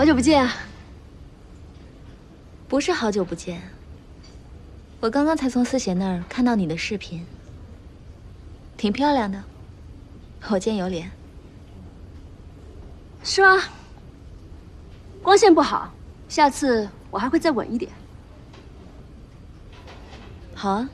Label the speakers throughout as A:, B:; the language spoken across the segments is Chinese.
A: 好久不见啊！
B: 不是好久不见，我刚刚才从思贤那儿看到你的视频，挺漂亮的，我见犹怜。
A: 是吗？光线不好，下次我还会再稳一点。
B: 好啊。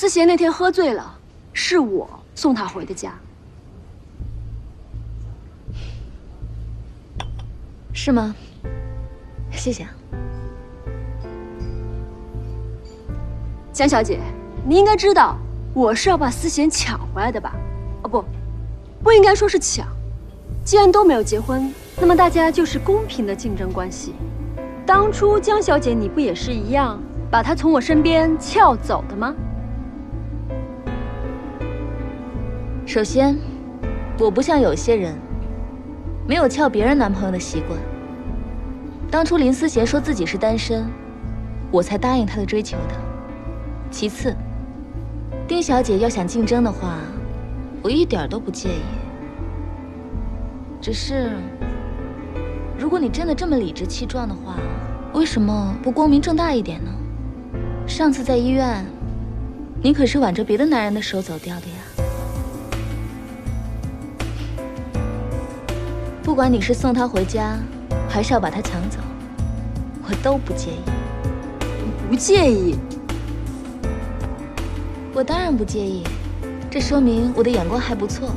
A: 思贤那天喝醉了，是我送他回的家。
B: 是吗？谢谢啊。
A: 江小姐，你应该知道，我是要把思贤抢回来的吧？哦不，不应该说是抢。既然都没有结婚，那么大家就是公平的竞争关系。当初江小姐你不也是一样，把她从我身边撬走的吗？
B: 首先，我不像有些人，没有撬别人男朋友的习惯。当初林思贤说自己是单身，我才答应他的追求的。其次，丁小姐要想竞争的话，我一点都不介意。只是，如果你真的这么理直气壮的话，为什么不光明正大一点呢？上次在医院，你可是挽着别的男人的手走掉的呀。管你是送他回家，还是要把他抢走，我都不介意。
A: 你不介意？
B: 我当然不介意，这说明我的眼光还不错。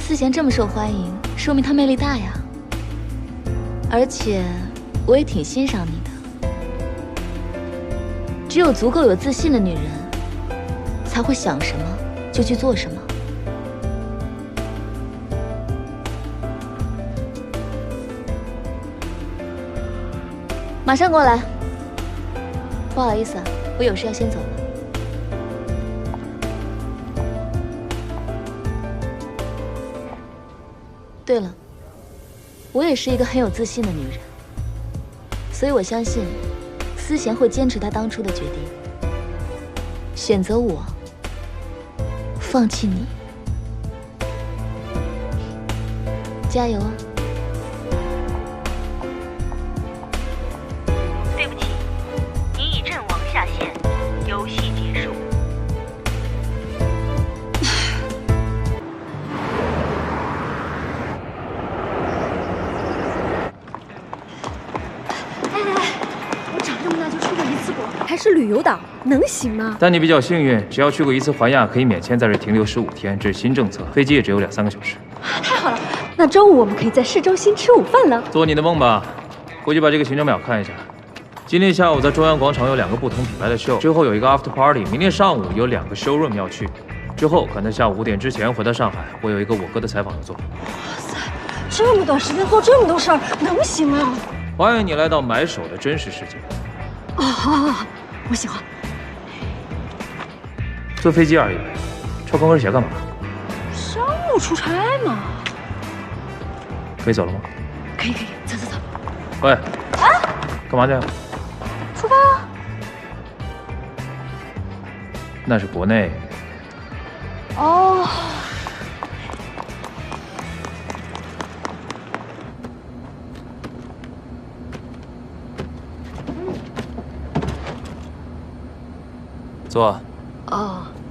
B: 思贤这么受欢迎，说明他魅力大呀。而且，我也挺欣赏你的。只有足够有自信的女人，才会想什么就去做什么。马上过来。不好意思，我有事要先走了。对了，我也是一个很有自信的女人，所以我相信思贤会坚持她当初的决定，选择我，放弃你。加油啊！
A: 还是旅游党，能行吗？
C: 但你比较幸运，只要去过一次环亚，可以免签在这停留十五天，这是新政策，飞机也只有两三个小时。
A: 太好了，那周五我们可以在市中心吃午饭了。
C: 做你的梦吧，回去把这个行程表看一下。今天下午在中央广场有两个不同品牌的秀，之后有一个 after party，明天上午有两个 showroom 要去，之后可能下午五点之前回到上海，我有一个我哥的采访要做。
A: 哇塞，这么短时间做这么多事儿，能行吗？
C: 欢迎你来到买手的真实世界。
A: 哦，好好好，我喜欢。
C: 坐飞机而已，穿高跟鞋干嘛？
A: 商务出差嘛。
C: 可以走了吗？
A: 可以可以，走走走。
C: 喂，啊，干嘛去？
A: 出发啊！
C: 那是国内。
A: 哦。
C: 坐。
A: 哦。